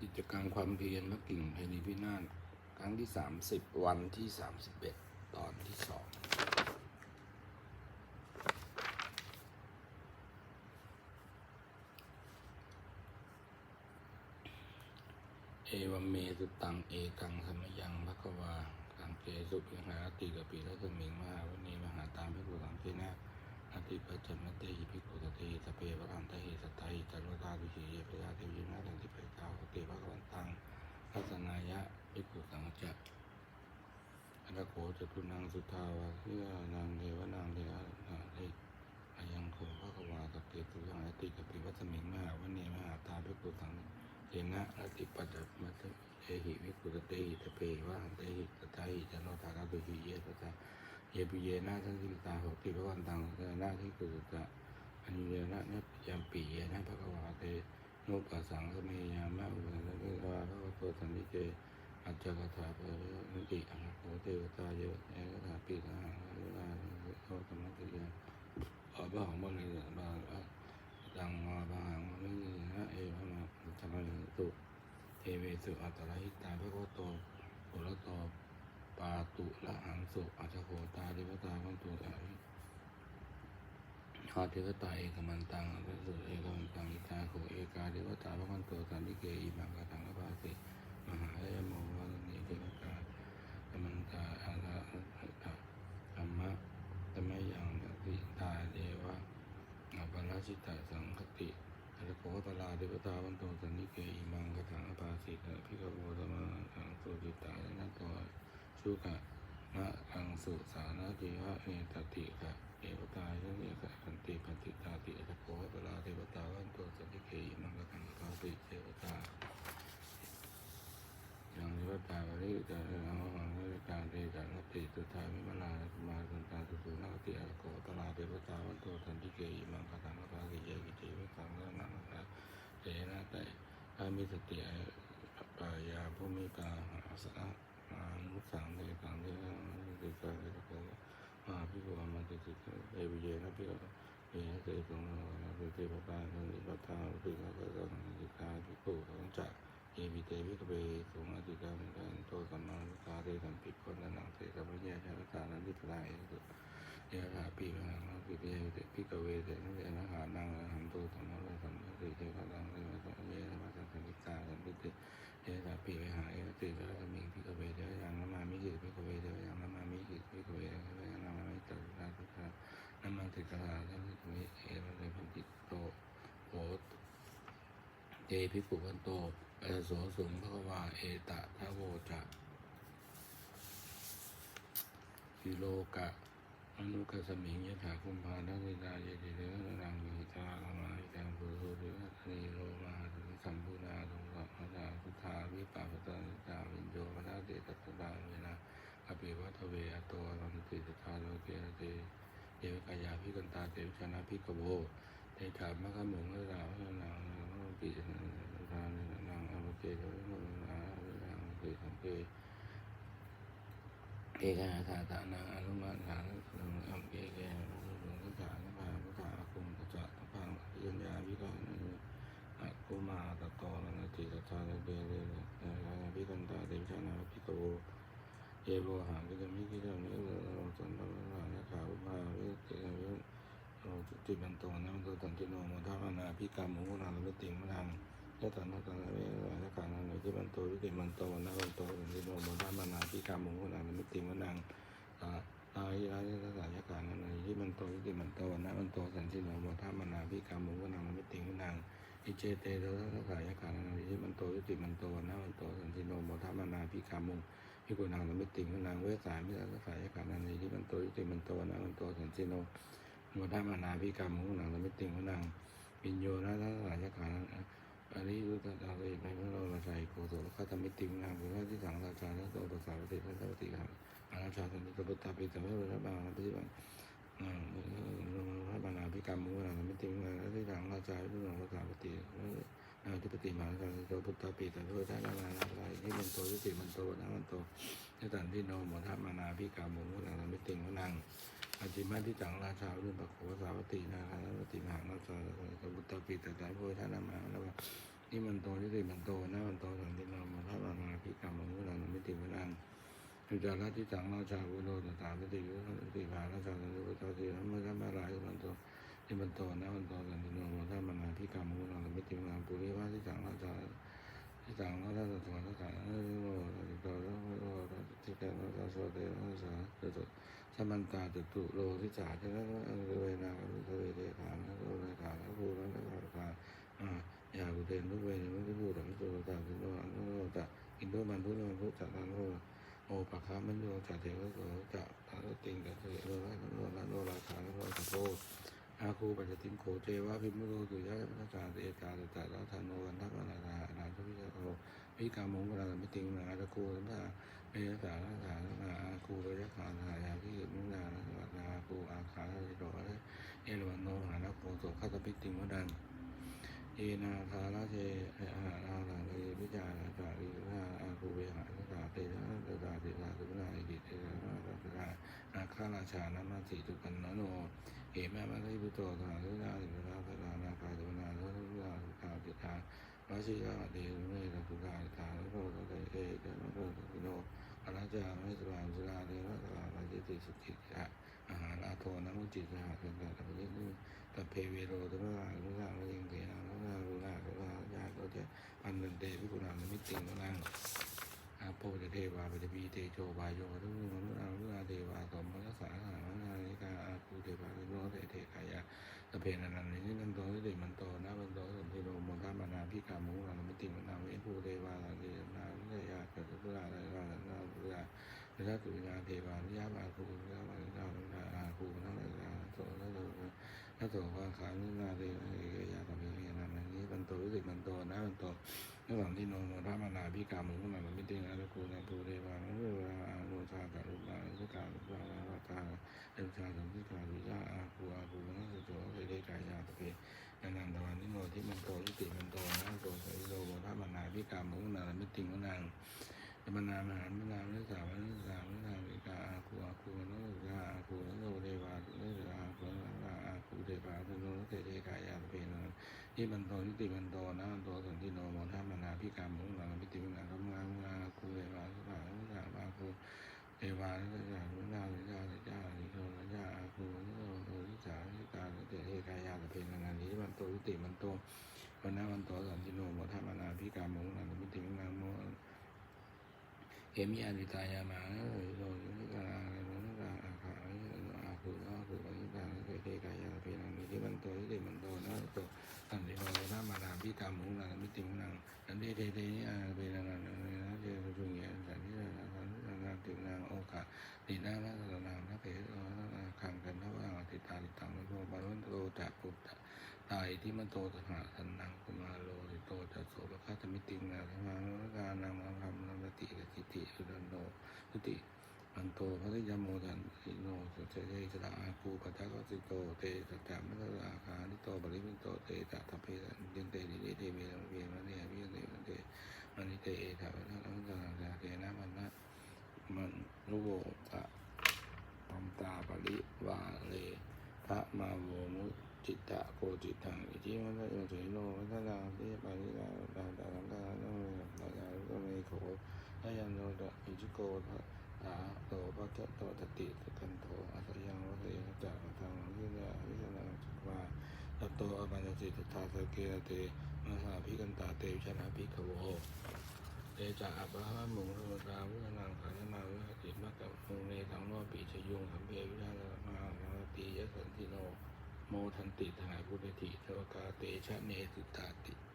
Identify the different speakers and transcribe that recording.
Speaker 1: กิจกรรมความเพียรพระกิ่งไพรีพินาศครั้งที่สามสิบวันที่สามสิบเอ็ดตอนที่สองเอวัมเมสุตังเอกังสมยังภควาสังเกสุปิหาติกปิรัสมิงมหาวันนีมหาตามพิกุสังเกนะ อติปัจจมเตหิพิกุตเตหิสเพวะรันตหิสัตตหิจารวตาวิหิเยปยาเทวินาสันติเปกาวสติภะคะวันตังทัศนายะภิกขุสังจักอัตโขจตุนังสุทาวาเพื่อนางเทวนางเทวนาเทอายังโคพระกวาสเกตุยังอติกปิวัสมิงมหาวันเนมหาตาภิกขุสังเจนะอติปัจจมัตเอหิภิกขุตเตหิตเปวะหันเตหิตตาหิจันโนทาราตุหิเยตตา เยปิเยนะทันติตาหกติพระวันตังเตนะที่กุตะอันเยนะเนัยามปีเยนะพระกวาเตนุปัสสังสเมยามะอุปสังเกวาพระวโตสันติเจอัจจกถาเปรนิติอังโคเทวตาเยอะเอกถาปีสหังเวลาโตสมัติยาอบ้าของมันเลยบาดังมาบาหังไม่มีนะเอวมาธรรมะตุเทเวสุอัตตะหิตาพระโกโตโอระโต ปาตุละหังสุอัจโคตาเทวตาวันตุอาริอาเทวตาเอกมันตังพระสุเอกมันตังอิตาโขเอกาเทวตาพระมันโตสันติเกอิมังกตังกภาสิมหาเอโมวันนีเทวตาธรรมันตาอาลาอัตตะธรรมะธรรมยังติตาเดวะอปราชิตาสังคติอรโคตลาเทวตาวันโตสันติเกอิมังกตังกภาสิพิกโวธรรมสังสุจิตานันโต ชุกะนะอังสุสานาติวะเอตติกะเอวตายะเอกะขันติปันติตาติอะโคตลาเทวตาวันโตสันติเกยมังกตังกาติเทวตายังเทวตาวริจาระหังเทวตาเตจานติสุทามิมลามาสันตาสุสุนาติอะโคตลาเทวตาวันโตสันติเกยมังกตังกาติเยกิเวิสังฆนังนะเตนะแต่ถ้ามีสติปายาภูมิกาหาสะ อานุสังเดสังเดติกาเดตะโกมาพิโกมาติติ เยนะพิโกเอนะเตสงนะเตเตปะตาสันติปะตาปิกะกะสังติกาพิโกสังจักเอวิเตวิกเบสงอติกามิกันโตสัมมาสังฆาเตสัมปิคนนังเตสัมปะเยชะตานันติปะเอสุเยะถาปีมังปิเตเตพิกเวเตนะเตนะหานังหันโตสัมมาสัมพุทธเจ้าตังเตนะสัมเยนะมาสังติกาสัมปิเตเอตาปีไปหาเอติแล้วก็มีพิกเวเดยังน้ำมามิจิพิกเวเดยังน้ำมามิจิพิกเวเด ติกราท่านที่มีเอมันเลยพันติโตโหตเตพิกุพันโตเอโสสุงพระวาเอตะทะโวจะกิโลกะอนุกสมิงยะถาคุมภานาติตาเยติเนรังมิตาลมาอิตังปุโรเดวะนีโรมาตุสัมพุนาตุสัพพะพุทธาวิปัสสตานิตาวินโยมนาเตตัสสะเวนะอภิวัตเวอโตรันติตถาโลเกเต เดวกายาพิกันตาเตวชนะพิกโวเตถามะขมุงระดาพระนางปิทานนางอรุเกเทวนางนังติสังเกเอกาธาตานังอนุมาทานังสุงอัมเกเกสุงสุขานภาพุทธาคุมตจัตพังยัญญาวิกานุอะกุมาตะกอนันติตถาเตเรนะพิกันตาเตชนะพิกโว เยโวหาวิกมิกิตังนิโรสันตะนะนะขาอุปาวิเตวิโรติบันโตนะมันโตตันติโนโมทาวนาพิกามุนาลติมังยะถานะตาเวนะกานังที่มันโตวิกิมันโตนะมันโตสันติโนโมทามานาพิกามุนามิติมนังอาอายิอายิสายกานังที่มันโตวิกิมันโตนะมันโตสันติโนโมทามานาพิกามุขนามิติมนังอิเจเตโตสัสายกานังที่มันโตวิกิมันโตนะมันโตสันติโนโมทามานาพิกามุ พิกุนังนมิติมนังเวสามิสสายกานังที่มันโตวิกิมันโตนะมันโตสันติโนโมทามานาพิกามุขนมิติมนังปิญโยนะสัสสายกานังอันนี้รู้จักอะไรในเมื่อเราใจโกโสข้าทำมิติงานหรือว่าที่สังราชาและโตภาษาปฏิทัศปฏิครับอาณาชาตินี้ก็พุทธาปิสัมภเวรบาลปฏิบัติอ่าพระบานาภิกรรมมุขนมิติงานและที่สังราชาที่สังภาษาปฏิอา ทิปฏิมาการโตพุทธปิสัมภเวรนามานาไรที่มันโตที่ติมันโตนะมันโตที่สันที่โนมทัมานาภิกรรมมุขนามิติงุนังอาจิมาที่สังราชาเรื่องปะโขสาปฏินาคาปฏิมหาราชาตะพุทธาปิสัมภเวรนามาแล้วนนี่มันโตที่ติมันโตนะมันโตสันติโนมทัพนานาพิกรรมมุนังมิติวนังอุจาระที่จังราชาวุโรตตามิติยุสติภาราชาสันติพุทธสีนะเมื่อท่านมาลายมันโต ที่มันโตนะมันโตสันติโนโมทัพนานาพิกรรมมุนังสมิติวนังปุริวาที่จังเราชาที่จังเราชาสันติพุทธสีนะโลติโตโลโลที่แก่เราชาโสเดเราชาเตสมันตาจตุโลที่จ่าที่นั้นเวนาเวเดขานะโลเวขานะภูนะขาอ่าอยากุเทนทุเวรไม่ได้พูดหลังตัวต่างกันว่าอันโนจะอินโดมันพุทธมันพุทธจากนั้นโนโอปะคามันโยจากเทวะโสจากทางติงกับเทวะโนโนโนราคาโนตะโพ อาคูปัจจิมโขเจวะพิมุโรตุยะพระจาเตกาตตะละธานโนกันทัพนานานาทุพิจโตวิกามงเวลาไม่ติงนาตะโกสัมภาเมยสาราสานาอาคูระยะขานาญาที่มุนานาอาคูอาคาทิโตเอรวันโนหานาโกโสขัตปิติงวดันเอนาคาราเทอาหาราหลังเอวิจาราจาริราอาภูเวหาสกาเตระตตาติลาสุนาอิติเตระราสกาอาคาราชานามาติตุปันนโน เอม่มาทิพุโตตาลุนาติราสกานาคาตุนาลุนาสุขาติตาวชิกาเดรุเมตสุขาติตาลุโตเตเอเตมะโตติโนอาราจาม่สบายสุราเดระสการาจิติสุขิตะอาหาราโทนะมุจิตะเป็นการทำเรื่องตัเพเวโรตุระรุรารุยิงเถนะรุรารุรารุราญาโตเจปันเดนเตวิกุณามิติงนังอาโปเทเทวาปฏิบีเตโชบายโยทุรุรุรารุราเทวาสมมัสสาหานานิกาอาภูเทวาโนเตเทกายะตะ เพนันนันนินันโตนิติมันโตนะมันโตสันติโรมนทามานาพิกามุนามิติมนาเวภูเทวาลันเทนาวิทยาเกิดรุรารารารารุราเวลาตุนาเทวานิยามาภูนิยามานิยาบาอาภูนังราโตนะโตถ้าตัวว่าขานินาเรียยาตมีเรนันนี้มันโตรู้สึกมันโตนะมันโต ระหว่างที่โนโมทามานาพิกามุขนาไม่ติงอะไรกูนะกูเทวานุเวาอาโนชาการุปาสุกาลุปาลาตาเอวชาสัมพิการวิจาอาคูอาคูนะสุโตเสดกายาตเพนันนันตวันนิโนที่มันโตยุติมันโตนะโตใส่โลโมทมานาพิกามุขนาไม่ติงนางมนามหารมานามนิสามิสามินาวิกาอาคูอาคูนะสุกาอาคูนะโนเทวาเนสอาคูนะอาคูเทวาเนโนเตเทกายาตเพนันที่มันโตยุติมันโตนะโตสันติโนโมทามา นาพิกามุขนาไม่ติงนางกำลังอาคูเทวาสุขาสุขาอาคูเทวาสุขาสุขาสุขาสุขาสุโนยาอาคูนะโนโตวิสาวิกาเตเทกายาตเพนันนี้มันโตยุติมันโตวันนั้นมันโตสันติโนโมทามานาพิกามุขนาไม่ติงนางโมเอมิอาริตายามาโยโยนิกาโนนิกาอาคาอาคูอาคูอานิกาเกเกกายาเพนังมิที่มันโตที่เดมันโตนะโต สันติโนนามานาพิกามุนามิติมุนังอันเดเดเดนี่อาเปนังนันนะเจสุญญาสันนินาสันนินาติมนางโอกาตินานาสนางนะเพโอนาคังกันนะว่าติตาติตังโลบาลุนโตจักปุตตะตายที่มันโตตหาสันนังกุมาโลติโตจัโสภะธมิติงนาธรรมานุกานังอังคำนังติกติติสุดันโนสุติมันโตพระยโมทันสิโนส เจเจสระอาคูปัทถกสิโตเตสัจามัสสะอาคานิโตบริมิโตเตตะทัพเพยันเตดิเตเวระเวมะเนวิยเตมันเตมันนิเตเอถาวันะนังสังสาเกนะมันนะมันรุโวตะอัมตาปริวาเลพระมาโวมุจิตตะโกจิตังอิทิมันตะโยเสโนมันตะลาเทปานิลาตาตาลังกาโนตาตาโนเมโขทยันโนตะอิจิโกทะ ตาโตปัจจโตตติสกันโทอัตยังวะเสจักทางวิญญาวิจารสุวาตโตอปัญญสิตถาสเกเตมหาภิกันตาเตวิชนะภิกขโวเตจะอัปปะหะมุงโรตาวิหนังขันธนาวิหติมักกะมุงเนสังโนปิชยุงสัมเพวิชามานาติยสันติโน โมทันติทหายพุทธิเทวกาเตชะเนสุตาติ